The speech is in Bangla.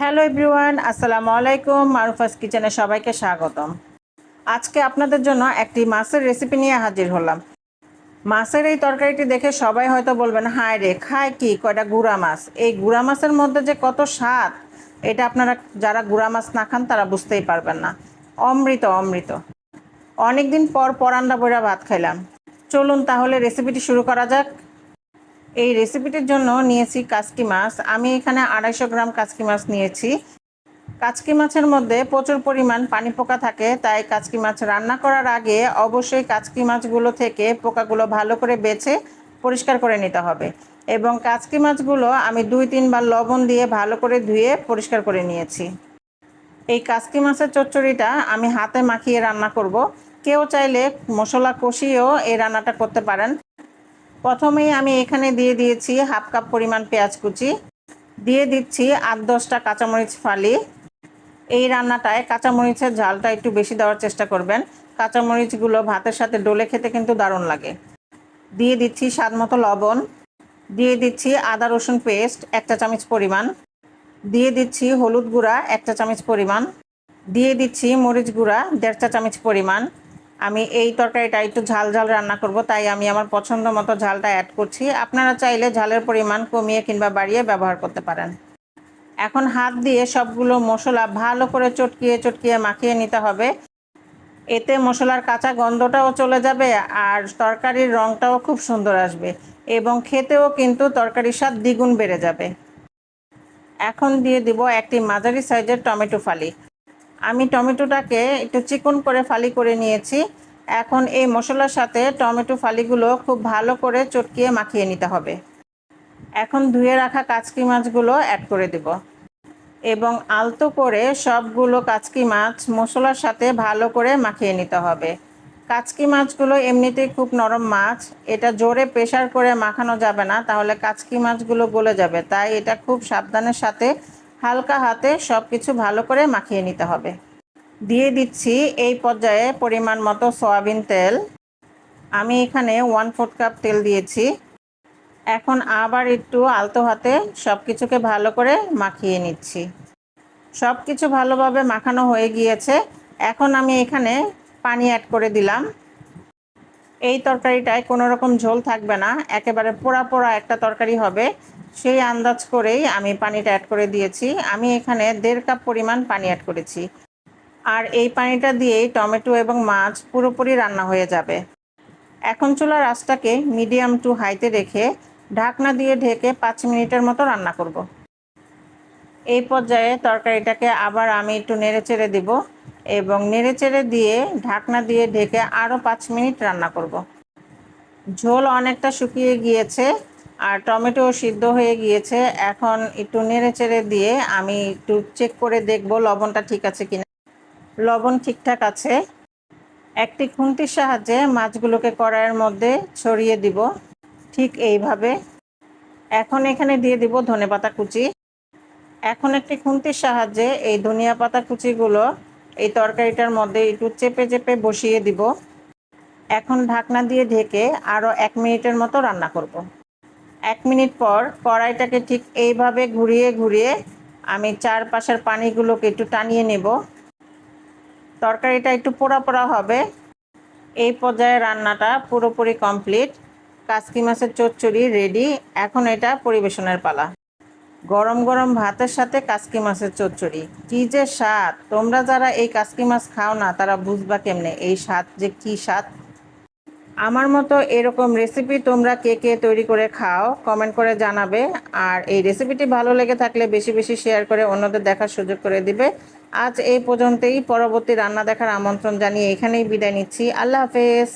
হ্যালো এভরিওয়ান, আসসালামু আলাইকুম। মারুফাস কিচেনে সবাইকে স্বাগতম। আজকে আপনাদের জন্য একটি মাছের রেসিপি নিয়ে হাজির হলাম। মাছের এই তরকারিটি দেখে সবাই হয়তো বলবেন, হায় রে, খায় কি? কয়টা গুড়া মাছ? এই গুড়া মাছের মধ্যে যে কত স্বাদ, এটা আপনারা যারা গুড়া মাছ না খান, তারা বুঝতেই পারবেন না। অমৃত অমৃত। অনেকদিন পর পরান্ডা বইরা ভাত খাইলাম। চলুন তাহলে রেসিপিটি শুরু করা যাক। এই রেসিপিটির জন্য নিয়েছি কাচকি মাছ। আমি এখানে আড়াইশো গ্রাম কাচকি মাছ নিয়েছি। কাচকি মাছের মধ্যে প্রচুর পরিমাণ পানি পোকা থাকে, তাই কাচকি মাছ রান্না করার আগে অবশ্যই কাচকি মাছগুলো থেকে পোকাগুলো ভালো করে বেছে পরিষ্কার করে নিতে হবে। এবং কাচকি মাছগুলো আমি দুই তিনবার লবণ দিয়ে ভালো করে ধুয়ে পরিষ্কার করে নিয়েছি। এই কাচকি মাছের চচ্চড়িটা আমি হাতে মাখিয়ে রান্না করব। কেউ চাইলে মশলা কষিয়েও এই রান্নাটা করতে পারেন। প্রথমেই আমি এখানে দিয়ে দিয়েছি হাফ কাপ পরিমাণ পেঁয়াজ কুচি। দিয়ে দিচ্ছি আট দশটা কাঁচামরিচ ফালি। এই রান্নাটায় কাঁচামরিচের ঝালটা একটু বেশি দেওয়ার চেষ্টা করবেন। কাঁচামরিচগুলো ভাতের সাথে ডলে খেতে কিন্তু দারুণ লাগে। দিয়ে দিচ্ছি স্বাদ মতো লবণ। দিয়ে দিচ্ছি আদা রসুন পেস্ট একটা চামচ পরিমাণ। দিয়ে দিচ্ছি হলুদ গুঁড়া একটা চামচ পরিমাণ। দিয়ে দিচ্ছি মরিচ গুঁড়া দেড় চা চামচ পরিমাণ। আমি এই তরকারিটা একটু ঝাল ঝাল রান্না করব, তাই আমি আমার পছন্দ মতো ঝালটা অ্যাড করছি। আপনারা চাইলে ঝালের পরিমাণ কমিয়ে কিংবা বাড়িয়ে ব্যবহার করতে পারেন। এখন হাত দিয়ে সবগুলো মশলা ভালো করে চটকিয়ে চটকিয়ে মাখিয়ে নিতে হবে। এতে মশলার কাঁচা গন্ধটাও চলে যাবে আর তরকারির রঙটাও খুব সুন্দর আসবে এবং খেতেও কিন্তু তরকারির স্বাদ দ্বিগুণ বেড়ে যাবে। এখন দিয়ে দিব একটি মাঝারি সাইজের টমেটো ফালি। আমি টমেটোটাকে একটু চিকন করে ফালি করে নিয়েছি। এখন এই মশলার সাথে টমেটো ফালিগুলো খুব ভালো করে চটকিয়ে মাখিয়ে নিতে হবে। এখন ধুয়ে রাখা কাচকি মাছগুলো অ্যাড করে দেব। এবং আলতো করে সবগুলো কাচকি মাছ মশলার সাথে ভালো করে মাখিয়ে নিতে হবে। কাচকি মাছগুলো এমনিতেই খুব নরম মাছ। এটা জোরে প্রেশার করে মাখানো যাবে না, তাহলে কাচকি মাছগুলো গলে যাবে। তাই এটা খুব সাবধানের সাথে হালকা হাতে সব কিছু ভালো করে মাখিয়ে নিতে হবে। দিয়ে দিচ্ছি এই পর্যায়ে পরিমাণ মতো সয়াবিন তেল। আমি এখানে ওয়ান ফোর্থ কাপ তেল দিয়েছি। এখন আবার একটু আলতো হাতে সব কিছুকে ভালো করে মাখিয়ে নিচ্ছি। সব কিছু ভালোভাবে মাখানো হয়ে গিয়েছে। এখন আমি এখানে পানি অ্যাড করে দিলাম। এই তরকারিটায় কোনো রকম ঝোল থাকবে না, একেবারে পোড়া পোড়া একটা তরকারি হবে। সেই আন্দাজ করেই আমি পানিটা অ্যাড করে দিয়েছি। আমি এখানে দেড় কাপ পরিমাণ পানি অ্যাড করেছি। আর এই পানিটা দিয়েই টমেটো এবং মাছ পুরোপুরি রান্না হয়ে যাবে। এখন চুলার আঁচটাকে মিডিয়াম টু হাইতে রেখে ঢাকনা দিয়ে ঢেকে পাঁচ মিনিটের মতো রান্না করব। এই পর্যায়ে তরকারিটাকে আবার আমি একটু নেড়ে চেড়ে দিব। এবং নেড়ে চেড়ে দিয়ে ঢাকনা দিয়ে ঢেকে আরও পাঁচ মিনিট রান্না করব। ঝোল অনেকটা শুকিয়ে গিয়েছে আর টমেটো সিদ্ধ হয়ে গিয়েছে। এখন একটু নেড়ে চেড়ে দিয়ে আমি একটু চেক করে দেখব লবণটা ঠিক আছে কিনা। লবণ ঠিকঠাক আছে। একটি খুন্তির সাহায্যে মাছগুলোকে কড়াইয়ের মধ্যে ছড়িয়ে দিব। ঠিক এইভাবে। এখন এখানে দিয়ে দিব ধনেপাতা কুচি। এখন একটি খুন্তির সাহায্যে এই ধনিয়া পাতা কুচিগুলো এই তরকারিটার মধ্যে একটু চেপে চেপে বসিয়ে দিব। এখন ঢাকনা দিয়ে ঢেকে আরও এক মিনিটের মতো রান্না করব। এক মিনিট পর কড়াইটাকে ঠিক এইভাবে ঘুরিয়ে ঘুরিয়ে আমি চারপাশের পানিগুলোকে একটু টানিয়ে নেব। তরকারিটা একটু পোড়া পোড়া হবে। এই পর্যায়ে রান্নাটা পুরোপুরি কমপ্লিট। কাসকি মাছের চচ্চড়ি রেডি। এখন এটা পরিবেশনের পালা। গরম গরম ভাতের সাথে কাসকি মাছের চচ্চড়ি। কী যে স্বাদ! তোমরা যারা এই কাসকি মাছ খাও না, তারা বুঝবা কেমনে? এই স্বাদ যে কী স্বাদ? আমার মতো এরকম রেসিপি তোমরা কে কে তৈরি করে খাও কমেন্ট করে জানাবে। আর এই রেসিপিটি ভালো লেগে থাকলে বেশি বেশি শেয়ার করে অন্যদের দেখার সুযোগ করে দিবে। আজ এই পর্যন্তই। পরবর্তী রান্না দেখার আমন্ত্রণ জানিয়ে এখানেই বিদায় নিচ্ছি। আল্লাহ হাফেজ!